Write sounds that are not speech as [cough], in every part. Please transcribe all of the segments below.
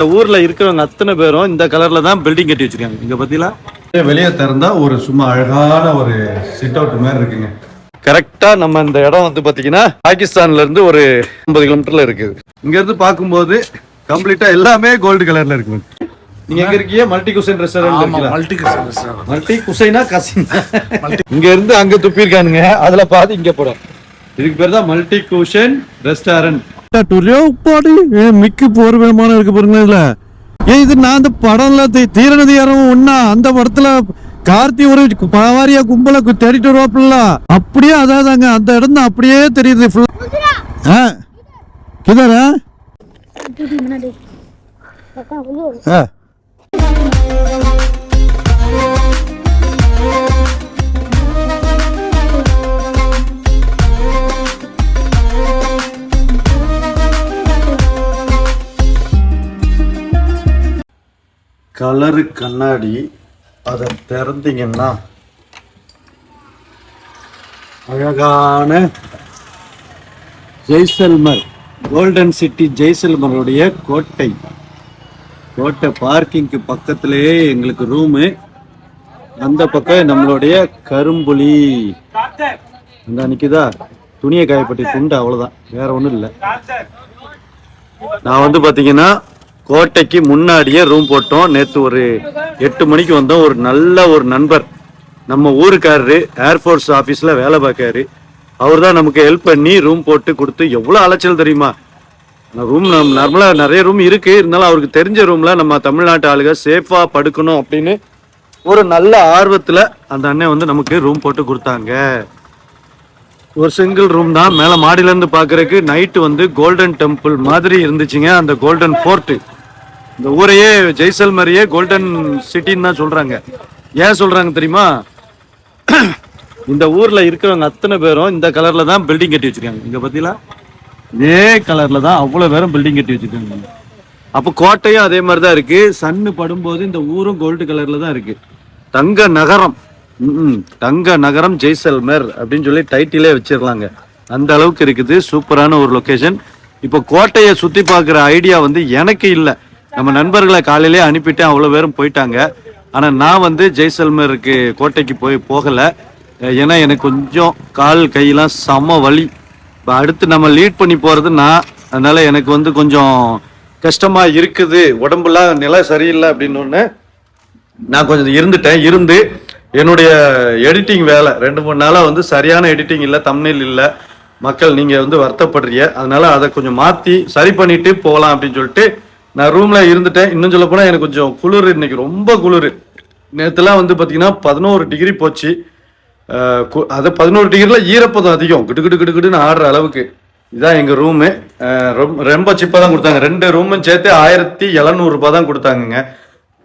இந்த ஊர்ல இருக்கிறவங்க அத்தனை பேரும் இந்த கலர்ல தான் பில்டிங் கட்டி வச்சிருக்காங்க. இங்க பாத்தீங்களா? வெளியே திறந்தா ஒரு சும்மா அழகான ஒரு சிட் அவுட் மாதிரி இருக்குங்க. கரெக்டா நம்ம இந்த இடம் வந்து பாத்தீங்கன்னா பாகிஸ்தான்ல இருந்து ஒரு 50 கிலோமீட்டர்ல இருக்குது. இங்க இருந்து பார்க்கும்போது கம்ப்ளீட்டா எல்லாமே கோல்டு கலர்ல இருக்கு. நீங்க எங்க இருக்கீங்க? மல்டி குசைன் ரெஸ்டாரண்ட் மல்டி கிறிஸ்டன் மல்டி குசைனா கசின் இங்க இருந்து அங்க துப்பிருக்கானுங்க அதுல பாதி இங்க போடும் இதுக்கு பேர் தான் மல்டி குஷன் ரெஸ்டாரண்ட் பாடி மிக்கு போர்வமான இருக்கு பாருங்க இதுல. ஏன் இது நான் அந்த படம்ல தீரநதி யாரும் ஒன்னா அந்த படத்துல கார்த்தி ஒரு பவாரியா கும்பல தேடிட்டு வருவாப்புல. அப்படியே அதாதாங்க. அந்த இடம் தான் அப்படியே தெரியுது. ஆ? கிதாரா ஆ. கலரு கண்ணாடி அதை திறந்தீங்கன்னா அழகான ஜெய்சல்மர் கோல்டன் சிட்டி ஜெய்சல்மருடைய கோட்டை. கோட்டை பார்க்கிங்க்கு பக்கத்திலேயே எங்களுக்கு ரூமு. அந்த பக்கம் நம்மளுடைய கரும்புலி. அந்த நிக்குதா? துணியை காயப்பட்டி துண்டு அவ்வளோதான் வேற ஒன்றும் இல்லை. நான் வந்து பார்த்தீங்கன்னா கோட்டைக்கு முன்னாடியே ரூம் போட்டோம். நேற்று ஒரு எட்டு மணிக்கு வந்தோம். ஒரு நல்ல ஒரு நண்பர். நம்ம ஊருக்காரரு ஏர்ஃபோர்ஸ் ஆஃபீஸில் வேலை பார்க்காரு. அவர் தான் நமக்கு ஹெல்ப் பண்ணி ரூம் போட்டு கொடுத்து எவ்வளோ அலைச்சல் தெரியுமா? ரூம் நம்ம நார்மலாக நிறைய ரூம் இருக்குது இருந்தாலும் அவருக்கு தெரிஞ்ச ரூமில் நம்ம தமிழ்நாட்டு ஆளுங்க சேஃபாக படுக்கணும் அப்படின்னு ஒரு நல்ல ஆர்வத்தில் அந்த அண்ணன் வந்து நமக்கு ரூம் போட்டு கொடுத்தாங்க. ஒரு சிங்கிள் ரூம் தான். மேலே மாடியிலேருந்து பார்க்குறதுக்கு நைட்டு வந்து கோல்டன் டெம்பிள் மாதிரி இருந்துச்சுங்க. அந்த கோல்டன் ஃபோர்ட்டு இந்த ஊரையே ஜெய்சல்மரியே கோல்டன் சிட்டின்னு தான் சொல்றாங்க. ஏன் சொல்றாங்க தெரியுமா? [clears throat] இந்த ஊர்ல இருக்கிறவங்க அத்தனை பேரும் இந்த கலர்ல தான் பில்டிங் கட்டி வச்சிருக்காங்க. இங்க பாத்தீங்களா? இதே கலர்ல தான் அவ்வளவு பேரும் பில்டிங் கட்டி வச்சிருக்காங்க. அப்போ கோட்டையும் அதே மாதிரி தான் இருக்கு. சன்னு படும்போது இந்த ஊரும் கோல்டு கலர்ல தான் இருக்கு. தங்க நகரம். ம் தங்க நகரம் ஜெய்சல்மர் அப்படின்னு சொல்லி டைட்டிலே வச்சிடலாங்க அந்த அளவுக்கு இருக்குது. சூப்பரான ஒரு லொக்கேஷன் இப்போ கோட்டையை சுற்றி பார்க்குற ஐடியா வந்து எனக்கு இல்லை. நம்ம நண்பர்களை காலையிலே அனுப்பிட்டு அவ்வளோ பேரும் போயிட்டாங்க. ஆனால் நான் வந்து ஜெய்சல்மருக்கு கோட்டைக்கு போய் போகலை. ஏன்னா எனக்கு கொஞ்சம் கால் கையெல்லாம் செம வலி. இப்போ அடுத்து நம்ம லீட் பண்ணி போகிறது நான். அதனால் எனக்கு வந்து கொஞ்சம் கஷ்டமாக இருக்குது. உடம்புலாம் நிலை சரியில்லை அப்படின்னு நான் கொஞ்சம் இருந்துட்டேன். இருந்து என்னுடைய எடிட்டிங் வேலை. ரெண்டு மூணு நாளாக வந்து சரியான எடிட்டிங் இல்லை தமிழில் இல்லை. மக்கள் நீங்கள் வந்து வருத்தப்படுறீங்க. அதனால் அதை கொஞ்சம் மாற்றி சரி பண்ணிவிட்டு போகலாம் அப்படின்னு சொல்லிட்டு நான் ரூமில் இருந்துட்டேன். இன்னும் சொல்ல போனால் எனக்கு கொஞ்சம் குளிர் இன்னைக்கு ரொம்ப குளிர். நேற்றுலாம் வந்து பார்த்தீங்கன்னா பதினோரு டிகிரி போச்சு. கு- அது பதினோரு டிகிரியில் ஈரப்பதம் அதிகம். கிடு கிடு கிடு கிடுன்னு ஆடுற அளவுக்கு. இதான் எங்கள் ரூமு ரொம்ப ரொம்ப சிப்பாக தான் கொடுத்தாங்க. ரெண்டு ரூமும் சேர்த்து ஆயிரத்தி எழுநூறுபா தான் கொடுத்தாங்கங்க.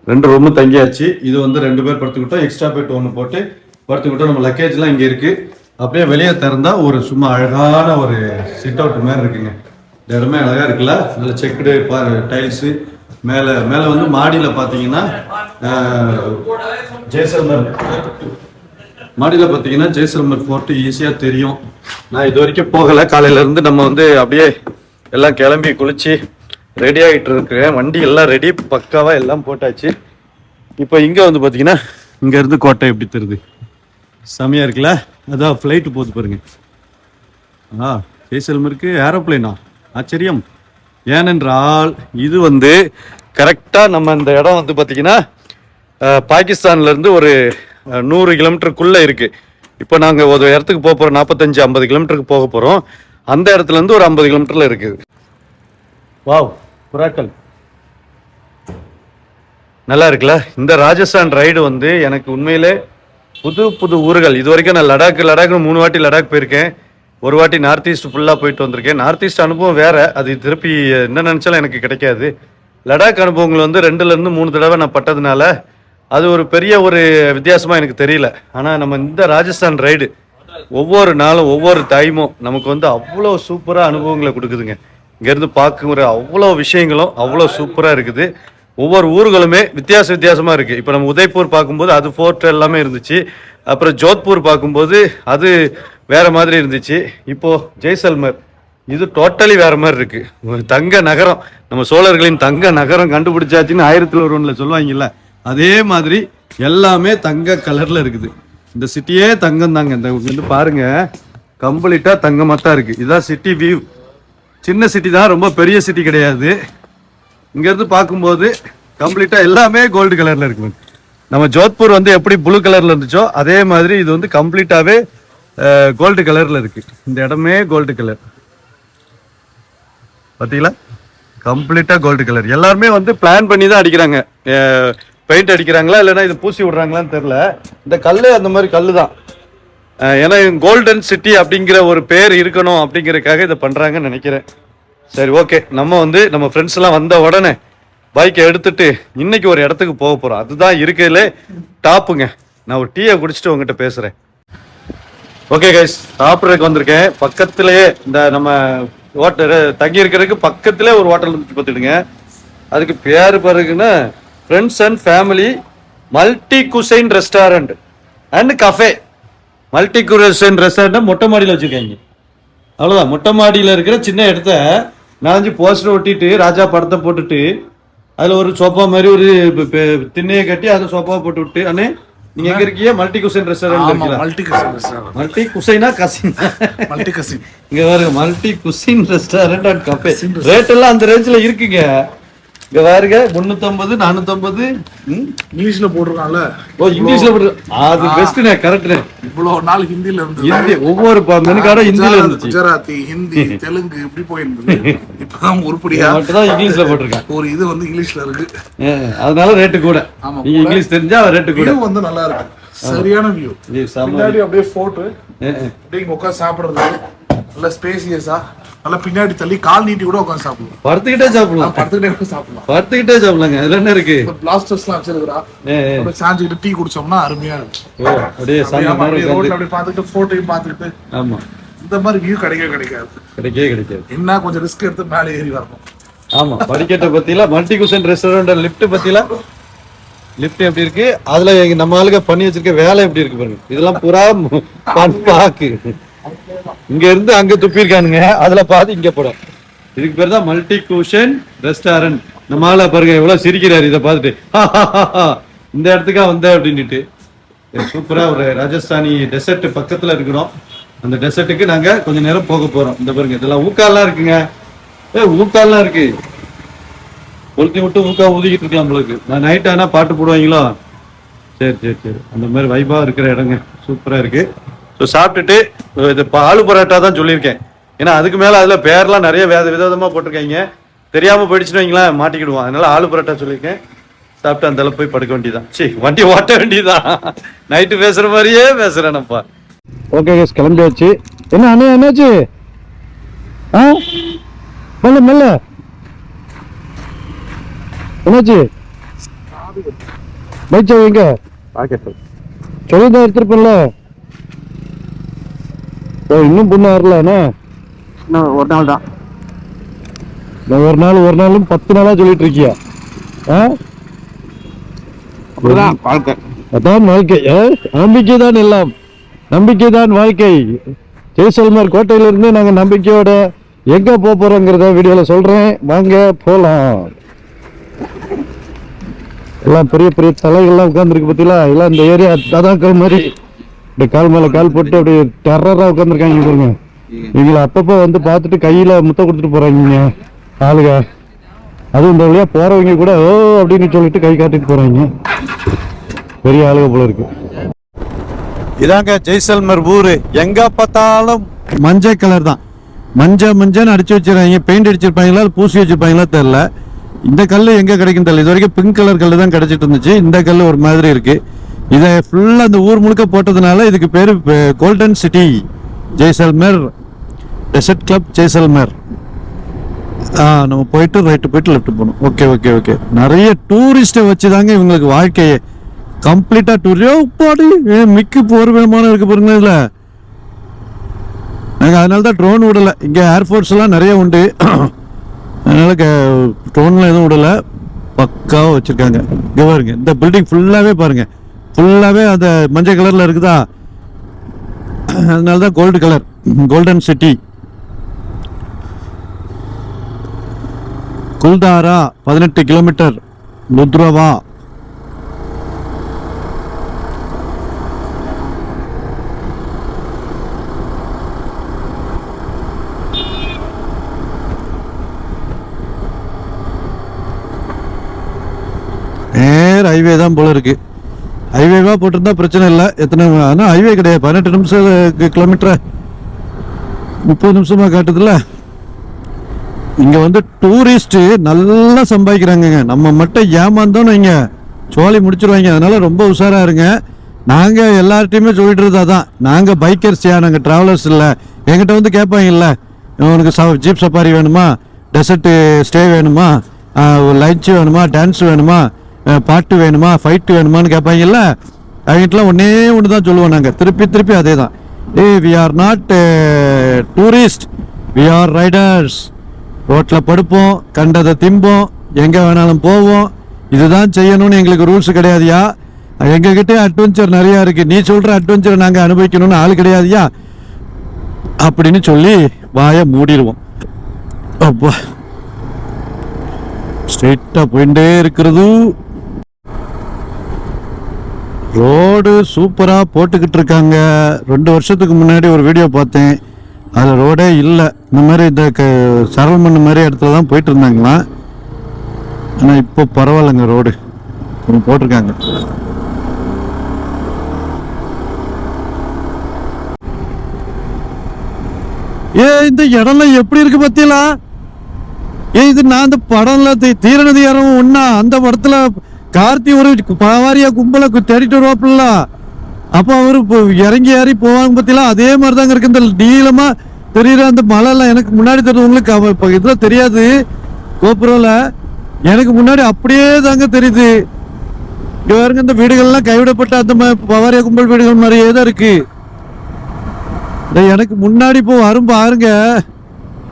ரெண்டு ரூமும் தங்கியாச்சு. இது வந்து ரெண்டு பேர் படுத்துக்கிட்டோம். எக்ஸ்ட்ரா பெட் ஒன்று போட்டு படுத்துக்கிட்டோம். நம்ம லக்கேஜ்லாம் இங்கே இருக்கு. அப்படியே வெளியே திறந்தா ஒரு சும்மா அழகான ஒரு சிட் அவுட் மாதிரி இருக்குங்க. இடமே அழகா இருக்குல்ல? நல்ல செக்குடு டைல்ஸு மேலே மேலே வந்து மாடியில் பார்த்தீங்கன்னா ஜெய்சல்மர் மாடியில் பார்த்தீங்கன்னா ஜெய்சல்மர் ஃபோர்ட்டு ஈஸியாக தெரியும். நான் இது வரைக்கும் போகலை. காலையிலேருந்து நம்ம வந்து அப்படியே எல்லாம் கிளம்பி குளிச்சு ரெடி ஆகிட்டு இருக்கிறேன். வண்டி எல்லாம் ரெடி பக்காவாக எல்லாம் போட்டாச்சு. இப்போ இங்கே வந்து பார்த்தீங்கன்னா இங்கேருந்து கோட்டை எப்படி தருது செமையாக இருக்குல்ல? அதான் ஃப்ளைட்டு போகுது பாருங்க. ஆ ஜெய்சல்மருக்கு ஏரோப்ளேனா ஆச்சரியம். ஏனென்றால் இது வந்து கரெக்டாக நம்ம இந்த இடம் வந்து பார்த்தீங்கன்னா பாகிஸ்தான்லேருந்து ஒரு நூறு கிலோமீட்டருக்குள்ளே இருக்குது இப்போ நாங்கள் ஒரு இடத்துக்கு போக போகிறோம் நாற்பத்தஞ்சு ஐம்பது கிலோமீட்டருக்கு போக போகிறோம் அந்த இடத்துலேருந்து ஒரு ஐம்பது கிலோமீட்டரில் இருக்குது வாவ் புறாக்கள் நல்லா இருக்குல்ல? இந்த ராஜஸ்தான் ரைடு வந்து எனக்கு உண்மையிலே புது புது ஊர்கள். இது வரைக்கும் நான் லடாக் லடாக் மூணு வாட்டி லடாக் போயிருக்கேன். ஒரு வாட்டி நார்த் ஈஸ்ட் ஃபுல்லாக போயிட்டு வந்திருக்கேன். நார்த் ஈஸ்ட் அனுபவம் வேறு. அது திருப்பி என்ன நினச்சாலும் எனக்கு கிடைக்காது. லடாக் அனுபவங்கள் வந்து ரெண்டுலேருந்து மூணு தடவை நான் பட்டதுனால அது ஒரு பெரிய ஒரு வித்தியாசமாக எனக்கு தெரியல. ஆனால் நம்ம இந்த ராஜஸ்தான் ரைடு ஒவ்வொரு நாளும் ஒவ்வொரு டைமும் நமக்கு வந்து அவ்வளோ சூப்பராக அனுபவங்களை கொடுக்குதுங்க. இங்கேருந்து பார்க்குற அவ்வளோ விஷயங்களும் அவ்வளோ சூப்பராக இருக்குது. ஒவ்வொரு ஊர்களுமே வித்தியாச வித்தியாசமாக இருக்குது இப்போ நம்ம உதய்பூர் பார்க்கும்போது அது ஃபோர்ட் எல்லாமே இருந்துச்சு. அப்புறம் ஜோத்பூர் பார்க்கும்போது அது வேறு மாதிரி இருந்துச்சு. இப்போது ஜெய்சல்மர் இது டோட்டலி வேற மாதிரி இருக்குது தங்க நகரம் நம்ம சோழர்களின் தங்க நகரம் கண்டுபிடிச்சாச்சுன்னு ஆயிரத்துல ஒரு ஒன்றில் சொல்லுவாங்கல்ல அதே மாதிரி எல்லாமே தங்க கலரில் இருக்குது. இந்த சிட்டியே தங்கம் தாங்க இந்த வந்து பாருங்கள் கம்ப்ளீட்டாக தங்கமாக தான் இருக்குது இதான் சிட்டி வியூ சின்ன சிட்டி தான் ரொம்ப பெரிய சிட்டி கிடையாது. இங்கேருந்து பார்க்கும்போது கம்ப்ளீட்டாக எல்லாமே கோல்டு கலரில் இருக்கு. நம்ம ஜோத்பூர் வந்து எப்படி ப்ளூ கலரில் இருந்துச்சோ அதே மாதிரி இது வந்து கம்ப்ளீட்டாகவே கோல்டு கலரில் இருக்கு. இந்த இடமே கோல்டு கலர் பார்த்தீங்களா கம்ப்ளீட்டாக கோல்டு கலர் எல்லாருமே வந்து பிளான் பண்ணி தான் அடிக்கிறாங்க பெயிண்ட் அடிக்கிறாங்களா இல்லைன்னா இது பூசி விடுறாங்களான்னு தெரில இந்த கல் அந்த மாதிரி கல் தான் ஏன்னா கோல்டன் சிட்டி அப்படிங்கிற ஒரு பேர் இருக்கணும் அப்படிங்கிறதுக்காக இதை பண்ணுறாங்கன்னு நினைக்கிறேன். சரி ஓகே நம்ம வந்து நம்ம ஃப்ரெண்ட்ஸ் எல்லாம் வந்த உடனே பைக்கை எடுத்துட்டு இன்னைக்கு ஒரு இடத்துக்கு போக போறோம். அதுதான் இருக்கிறதுல டாப்புங்க நான் ஒரு டீயை குடிச்சிட்டு உங்ககிட்ட பேசுறேன். ஓகே கைஸ் சாப்பிட்றதுக்கு வந்திருக்கேன். பக்கத்திலேயே இந்த நம்ம ஹோட்டல் தங்கி இருக்கிறதுக்கு பக்கத்திலே ஒரு ஹோட்டல் இருந்துச்சு பார்த்துடுங்க அதுக்கு பேர் பாருங்கன்னா friends and family multi cuisine restaurant and cafe multi cuisine restaurant மொட்டை மாடியில் வச்சுருக்காங்க. அவ்வளோதான் மொட்டை மாடியில் இருக்கிற சின்ன இடத்த நாலஞ்சு போஸ்டர் ஒட்டிட்டு ராஜா படத்தை போட்டுட்டு அதில் ஒரு சோஃபா மாதிரி ஒரு திண்ணையை கட்டி அதை சோஃபா போட்டு விட்டு அண்ணே நீங்க எங்க இருக்கீங்க? Multi cuisine restaurant multi cousin restaurant multi குசைனா cousin multi cousin இங்க பாருங்க multi cuisine restaurant and cafe rate எல்லாம் அந்த ரேஞ்சில இருக்குங்க. இங்க பாருங்க முன்னூத்தம்பது நானூத்தம்பது? இங்கிலீஷ்ல போட்டிருக்கான்ல. ஓ இங்கிலீஷ்ல போட்டு அது பெஸ்ட்னே கரெக்ட்னே இவ்வளவு நாள் ஹிந்தில இருந்தது ஹிந்தி ஒவ்வொரு மெனுக்கார ஹிந்தில இருந்துச்சு. குஜராத்தி ஹிந்தி [laughs] தெலுங்கு இப்படி போயிருந்தது. இப்பதான் உருப்படியா மட்டும் இங்கிலீஷ்ல போட்டிருக்கேன். ஒரு இது வந்து இங்கிலீஷ்ல இருக்கு. அதனால ரேட்டு கூட. ஆமா, நீங்க இங்கிலீஷ் தெரிஞ்சா ரேட்டு கூட. வந்து நல்லா இருக்கு. சரியான வியூ. பின்னாடி அப்படியே போட்டு. அப்படியே உட்காந்து சாப்பிடுறது நல்ல ஸ்பேசியஸா நல்லா பின்னாடி தள்ளி கால் நீட்டி கூட உட்காந்து சாப்பிடலாம். படுத்துக்கிட்டே சாப்பிடலாம். படுத்துக்கிட்டே கூட சாப்பிடலாம். படுத்துக்கிட்டே சாப்பிடலாங்க. அதுல என்ன இருக்கு? இந்த பிளாஸ்டர்ஸ் எல்லாம் வச்சிருக்கிறா ஏ, ஏ. அப்படியே சாஞ்சுக்கிட்டு டீ குடிச்சோம்னா அருமையா இருக்கு ஓ அப்படியே. ரோட்ல அப்படியே பார்த்துக்கிட்டு போட்டோயும் பார்த்துக்கிட்டு. ஆமா. இந்த மாதிரி வியூ கிடைக்கவே கிடைக்காது. கிடைக்கவே கிடைக்காது. என்ன கொஞ்சம் ரிஸ்க் எடுத்து மேலே ஏறி வரணும். ஆமா படிக்கட்டை பத்தில மல்டி குஷன் ரெஸ்டாரண்ட் லிஃப்ட் பத்தில லிஃப்ட் எப்படி இருக்கு? அதுல எங்க நம்ம ஆளுங்க பண்ணி வச்சிருக்க வேலை எப்படி இருக்கு பாருங்க. இதெல்லாம் புறா பண்பாக்கு இங்க இருந்து அங்க துப்பியிருக்கானுங்க. அதுல பார்த்து இங்க போடும் இதுக்கு பேர் தான் மல்டி குஷன் ரெஸ்டாரண்ட் நம்ம ஆள பாருங்க எவ்வளவு சிரிக்கிறாரு இதை பார்த்துட்டு. [laughs] இந்த இடத்துக்கா வந்த அப்படின்னுட்டு. சூப்பரா ஒரு ராஜஸ்தானி டெசர்ட் பக்கத்துல இருக்கிறோம். அந்த டெசர்ட்டுக்கு நாங்க கொஞ்ச நேரம் போக போறோம். இந்த பாருங்க இதெல்லாம் ஊக்கால்லாம் இருக்குங்க. ஏ ஊக்கால்லாம் இருக்கு. கொளுத்தி விட்டு ஊக்கா ஊதிக்கிட்டு இருக்கலாம் உங்களுக்கு நான் நைட் ஆனால் பாட்டு போடுவாங்களோ? சரி சரி சரி. அந்த மாதிரி வைபா இருக்கிற இடங்க. சூப்பரா இருக்கு. ஸோ சாப்பிட்டுட்டு இது இப்போ ஆலு பரோட்டா தான் சொல்லியிருக்கேன். ஏன்னா அதுக்கு மேலே அதில் பேர்லாம் நிறைய வேத விதவிதமாக போட்டிருக்காங்க. தெரியாமல் போயிடுச்சுன்னு வைங்களேன் மாட்டிக்கிடுவோம் அதனால ஆலு பரோட்டா சொல்லியிருக்கேன். சாப்பிட்டு அந்த அளவு போய் படுக்க வேண்டியதான் சரி வண்டி ஓட்ட வேண்டியதான் நைட்டு பேசுகிற மாதிரியே பேசுகிறேனப்பா ஓகே கேஸ் கிளம்பியாச்சு. என்ன அண்ணா என்னாச்சு? ஆ? மெல்ல மெல்ல. என்னாச்சு? பைக் எங்க சொல்லிதான் எடுத்திருப்பேன்ல. ஓ இன்னும் பொண்ணு வரல என்ன? ஒரு நாள் தான். நான் ஒரு நாள் ஒரு நாளும் பத்து நாளா சொல்லிட்டு இருக்கியா? வாழ்க்கை. அதான் வாழ்க்கை. நம்பிக்கை தான் எல்லாம். நம்பிக்கை தான் வாழ்க்கை. ஜெய்சல்மர் கோட்டையிலிருந்து நாங்கள் நம்பிக்கையோட எங்க போக போறோங்கிறத வீடியோல சொல்றேன். வாங்க போலாம். எல்லாம் பெரிய பெரிய தலைகள்லாம் உட்காந்துருக்கு பார்த்தீங்களா? எல்லாம் இந்த ஏரியா ததாக்கள் மாதிரி. இப்படி கால் மேல கால் போட்டு அப்படியே டெரராக உட்காந்துருக்காங்க பாருங்க. இவங்கள அப்பப்போ வந்து பார்த்துட்டு கையில் முத்த கொடுத்துட்டு போகிறாங்க ஆளுங்க அதுவும் இந்த வழியாக போகிறவங்க கூட ஓ அப்படின்னு சொல்லிட்டு கை காட்டிட்டு போகிறாங்க பெரிய ஆளுக போல இருக்கு. இதாங்க ஜெய்சல்மர் ஊரு எங்க பார்த்தாலும் மஞ்சள் கலர் தான். மஞ்சள் மஞ்சள்னு அடிச்சு வச்சிருக்காங்க. பெயிண்ட் அடிச்சிருப்பாங்களா பூசி வச்சிருப்பாங்களா தெரியல. இந்த கல் எங்க கிடைக்கும் தெரியல. இது வரைக்கும் பிங்க் கலர் கல் தான் கிடைச்சிட்டு இருந்துச்சு. இந்த கல் ஒரு மாதிரி இருக்கு. இதை ஃபுல்லா அந்த ஊர் முழுக்க போட்டதுனால இதுக்கு பேர் golden city Jaisalmer desert club Jaisalmer ஆ நம்ம போயிட்டு ரைட்டு போயிட்டு லெஃப்ட் போகணும். ஓகே ஓகே ஓகே நிறைய டூரிஸ்ட்டை வச்சு தாங்க இவங்களுக்கு வாழ்க்கையே. கம்ப்ளீட்டாக டூரியோ பாடி மிக்க மிக்கு போர் விமானம் இருக்கு பாருங்க இதில். நாங்கள் அதனால தான் ட்ரோன் விடலை இங்கே ஏர்ஃபோர்ஸ் எல்லாம் நிறைய உண்டு. அதனால் க டோன்லாம் எதுவும் விடலை. பக்காவாக வச்சுருக்காங்க. இங்கே பாருங்க. இந்த பில்டிங் ஃபுல்லாகவே பாருங்கள் ஃபுல்லாகவே அந்த மஞ்சள் கலரில் இருக்குதா? அதனால தான் gold colour golden city Kuldhara பதினெட்டு கிலோமீட்டர் லுத்ரவா நேர் ஹைவே தான் போல இருக்கு. ஹைவேவா போட்டிருந்தா பிரச்சனை இல்லை. எத்தனை ஆனால் ஹைவே கிடையாது. பதினெட்டு நிமிஷம் கிலோமீட்டர் முப்பது நிமிஷமா காட்டுதுல்ல. இங்க வந்து டூரிஸ்ட் நல்லா சம்பாதிக்கிறாங்கங்க. நம்ம மட்டும் ஏமாந்தோன்னு வைங்க. சோழி முடிச்சிருவாங்க. அதனால ரொம்ப உஷாரா இருங்க. நாங்க எல்லார்ட்டையுமே சொல்லிட்டு இருந்தா தான் நாங்க பைக்கர்ஸ்யா நாங்க டிராவலர்ஸ் இல்லை. எங்கிட்ட வந்து கேட்பாங்கல்ல. உனக்கு ஜீப் சஃபாரி வேணுமா? டெசர்ட் ஸ்டே வேணுமா? லஞ்ச் வேணுமா? டான்ஸ் வேணுமா? பாட்டு வேணுமா ஃபைட்டு வேணுமான்னு கேட்பாங்கல்ல அவங்ககிட்டலாம் ஒன்னே ஒன்று தான் சொல்லுவோம் நாங்கள் திருப்பி திருப்பி அதே தான் ஏ we are not tourist we are riders ரோட்டில் படுப்போம் கண்டதை திம்போம் எங்கே வேணாலும் போவோம். இதுதான் செய்யணும்னு எங்களுக்கு ரூல்ஸ் கிடையாதுயா? எங்ககிட்ட அட்வென்ச்சர் நிறையா இருக்குது நீ சொல்கிற அட்வென்ச்சர் நாங்கள் அனுபவிக்கணும்னு ஆள் கிடையாதுயா? அப்படின்னு சொல்லி வாயை மூடிடுவோம் அப்பா. ஸ்ட்ரெயிட்டாக போயிட்டே இருக்கிறதும் ரோடு சூப்பராக போட்டுக்கிட்டு இருக்காங்க. ரெண்டு வருஷத்துக்கு முன்னாடி ஒரு வீடியோ பார்த்தேன். அதில் ரோடே இல்லை. இந்த மாதிரி இந்த க சரல் மண் மாதிரி இடத்துல தான் போயிட்டு இருந்தாங்களாம் ஆனால் இப்போ பரவாயில்லைங்க ரோடு. கொஞ்சம் போட்டிருக்காங்க. ஏ இந்த இடம்லாம் எப்படி இருக்கு பார்த்தீங்களா? ஏ இது நான் அந்த படம்ல தீரநதி யாரும் ஒன்னா அந்த படத்தில் கார்த்தி ஒரு பாவாரியா கும்பலை தேடிட்டு வருவாப்புல அப்ப அவரு இறங்கி ஏறி போவாங்க பத்திலாம் அதே மாதிரி தாங்க இருக்கு இந்த நீளமா தெரியுற அந்த மலை எல்லாம் எனக்கு முன்னாடி தெரிஞ்சவங்களுக்கு அவ இப்ப இதுல தெரியாது கோபுரம்ல எனக்கு முன்னாடி அப்படியே தாங்க தெரியுது இங்க பாருங்க இந்த வீடுகள்லாம் கைவிடப்பட்ட அந்த ம- பவாரியா கும்பல் வீடுகள் மாதிரியே தான் இருக்கு எனக்கு முன்னாடி இப்போ வரும் பாருங்க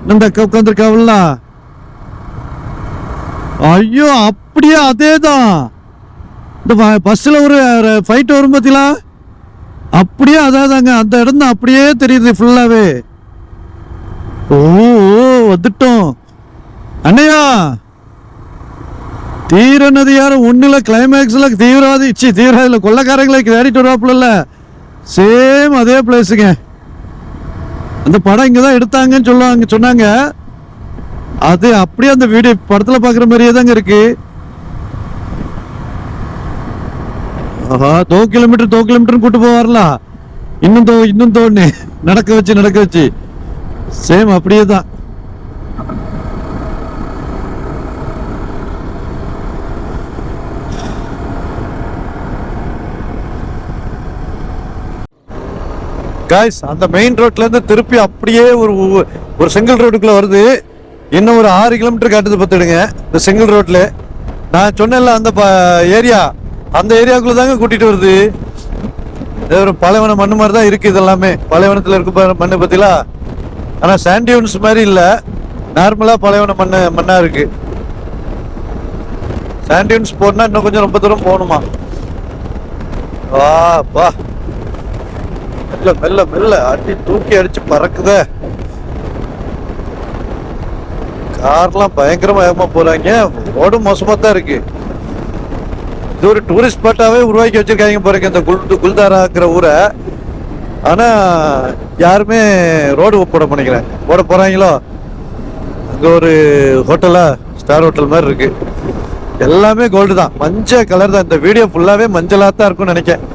இந்த உட்காந்துருக்காவில்ல ஐயோ அப்படியே அதே தான் இந்த பஸ்ஸில் ஒரு ஃபைட் வரும் பார்த்தீங்களா அப்படியே அதாதாங்க. அந்த இடம் தான் அப்படியே தெரியுது ஃபுல்லாகவே ஓ வந்துட்டோம். அண்ணையா? தீர நதியார ஒன்றில் கிளைமேக்ஸில் தீவிரவாதி சி தீவிரவாதியில் கொள்ளக்காரங்களை தேடிட்டு வருவாப்புல சேம் அதே பிளேஸுங்க அந்த படம் இங்கே தான் எடுத்தாங்கன்னு சொல்லுவாங்க சொன்னாங்க. அது அப்படியே அந்த வீடியோ படத்தில் பார்க்குற மாதிரியே தாங்க இருக்குது தோ கிலோமீட்டர் தோ கிலோமீட்டர் கூட்டு போவார்ல. இன்னும் தோ இன்னும் தோணு நடக்க வச்சு நடக்க வச்சு. சேம் அப்படியே தான். காய்ஸ் அந்த மெயின் ரோட்லேருந்து திருப்பி அப்படியே ஒரு ஒரு செங்கல் ரோடுக்குள்ளே வருது. இன்னும் ஒரு ஆறு கிலோமீட்டர் காட்டுது பார்த்துடுங்க. இந்த செங்கல் ரோட்டில் நான் சொன்னேன்ல அந்த ஏரியா அந்த ஏரியாவுக்குள்ள தாங்க கூட்டிட்டு வருது. ஒரு பழையவன மண்ணு மாதிரி தான் இருக்கு இதெல்லாமே. பழையவனத்தில் இருக்க மண்ணு பத்திலா ஆனா சாண்டியூன்ஸ் மாதிரி இல்ல. நார்மலா பாலைவன மண்ணு மண்ணா இருக்கு. சாண்டியூன்ஸ் போனா இன்னும் கொஞ்சம் ரொம்ப தூரம் போகணுமா? வா பா மெல்ல மெல்ல மெல்ல. அடி தூக்கி அடிச்சு பறக்குதே. கார்லாம் பயங்கரமா வேகமா போறாங்க. ரோடு மோசமா தான் இருக்கு. இது ஒரு டூரிஸ்ட் ஸ்பாட்டாவே உருவாக்கி வச்சிருக்காங்க பாருங்க இந்த குல் குல்தாராங்கிற ஊரை. ஆனா யாருமே ரோடு போட பண்ணிக்கிறேன் போட போறாங்களோ? அங்க ஒரு ஹோட்டலா ஸ்டார் ஹோட்டல் மாதிரி இருக்கு. எல்லாமே கோல்டு தான். மஞ்சள் கலர் தான். இந்த வீடியோ ஃபுல்லாவே மஞ்சளா தான் இருக்கும்னு நினைக்கிறேன்.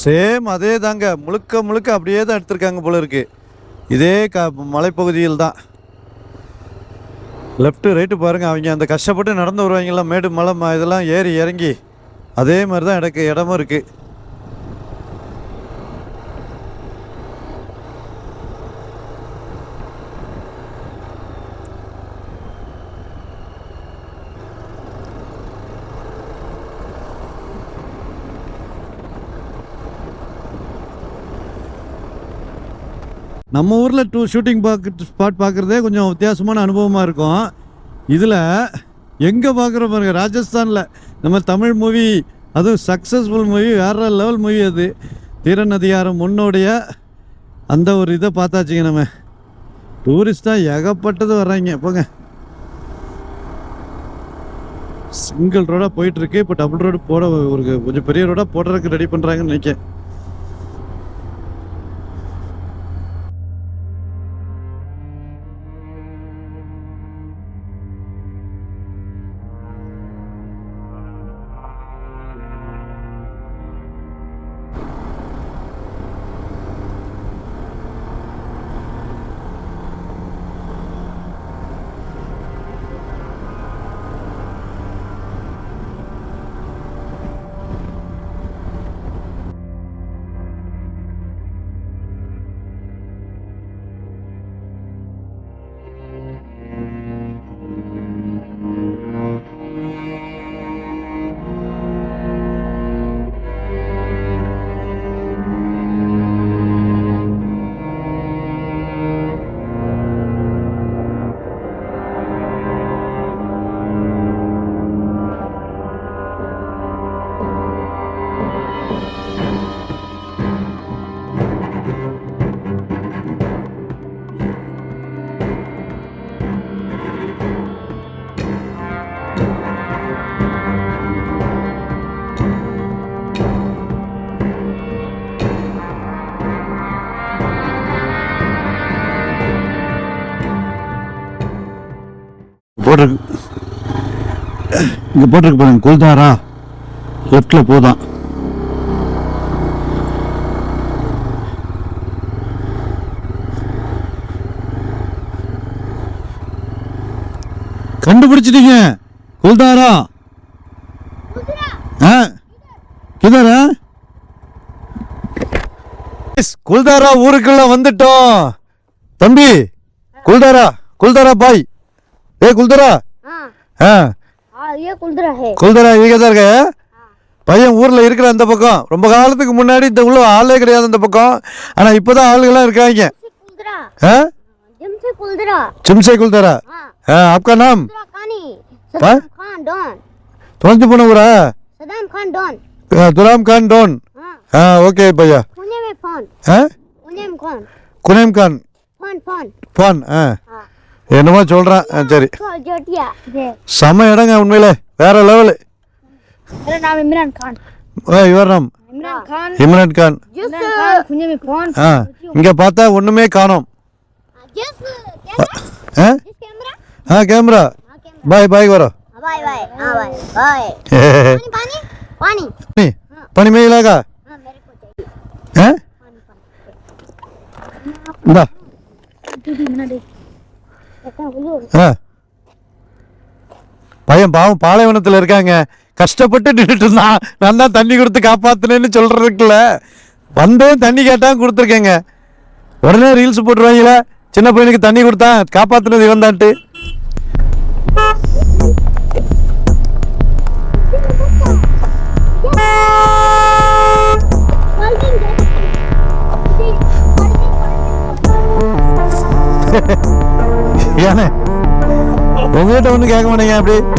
சேம் அதே தாங்க முழுக்க முழுக்க அப்படியே தான் எடுத்திருக்காங்க போல இருக்கு. இதே க மலைப்பகுதியில் தான். லெஃப்ட்டு ரைட்டு பாருங்கள் அவங்க அந்த கஷ்டப்பட்டு நடந்து வருவாங்கலாம் மேடு மலை ம- இதெல்லாம் ஏறி இறங்கி அதே மாதிரி தான் இடக்கு இடமும் இருக்குது நம்ம ஊரில் டூ ஷூட்டிங் பார்க்க ஸ்பாட் பார்க்குறதே கொஞ்சம் வித்தியாசமான அனுபவமாக இருக்கும். இதில் எங்கே பார்க்குறோம் பாருங்க ராஜஸ்தானில். நம்ம தமிழ் மூவி அதுவும் சக்ஸஸ்ஃபுல் மூவி வேறு லெவல் மூவி அது. தீரன் அதிகாரம் முன்னோடைய அந்த ஒரு இதை பார்த்தாச்சுங்க நம்ம. டூரிஸ்டாக ஏகப்பட்டது வர்றாங்க போங்க. சிங்கிள் ரோடாக போயிட்டுருக்கு இப்போ டபுள் ரோடு போட ஒரு கொஞ்சம் பெரிய ரோடாக போடுறதுக்கு ரெடி பண்ணுறாங்கன்னு நினைக்கிறேன். இங்கே போட்டிருக்கு பாருங்க குல்தாரா. லெஃப்டில் போதான். கண்டுபிடிச்சிட்டீங்க குல்தாரா. ஆ கிதாரா குல்தாரா ஊருக்குள்ள வந்துட்டோம். தம்பி குல்தாரா குல்தாரா பாய். ஏ குல்தாரா. ஆ. ये कुलदरा है குல்தரா இங்கே தான் இருக்க பையன் ஊரில் இருக்கிற அந்த பக்கம் ரொம்ப காலத்துக்கு முன்னாடி இந்த உள்ள ஆளே கிடையாது அந்த பக்கம் ஆனால் இப்போ தான் ஆளுகள்லாம் இருக்காங்க कुलदरा ஆ जिम से कुलदरा சிம்சே குல்தரா हाँ ஆ आपका नाम कुलदरा कानी हाँ? सदाम खान डॉन தொலைஞ்சு போன ஊரா सदाम खान डॉन ஆ, துலாம் கான் டோன் हाँ ஆ ஓகே பையா पुणे में फोन ஆ पुणे में कौन குனேம் கான் फोन फोन பான் ஆ हाँ என்னமோ சொல்கிறான் ஆ சரி तो जोटिया है செம இடங்க உண்மையிலே வேற லெவலு मेरा नाम इमरान खान இவர் நாம் इमरान खान இம்ரான் கான் जिस खान पुणे में फोन ஆ இங்கே பார்த்தா ஒன்றுமே காணோம் जिस कैमरा ஆ जिस कैमरा ஆ கேமரா हाँ कैमरा பாய் பாய் வரோம் बाय बाय हाँ बाय बाय पानी पानी पानी पानी पानी में ही लगा हाँ பையன் பாவம் பாலைவனத்தில் இருக்காங்க. கஷ்டப்பட்டு நின்றுட்டு இருந்தான். நான் தான் தண்ணி கொடுத்து காப்பாத்துனேன்னு சொல்றதுக்குல வந்தேன் தண்ணி கேட்டான் கொடுத்துருக்கேங்க. உடனே ரீல்ஸ் போட்டுருவாங்களே. சின்ன பையனுக்கு தண்ணி கொடுத்தான் காப்பாற்றினது இவன் தான்ட்டு கேட்க மாட்டேங்க அப்படி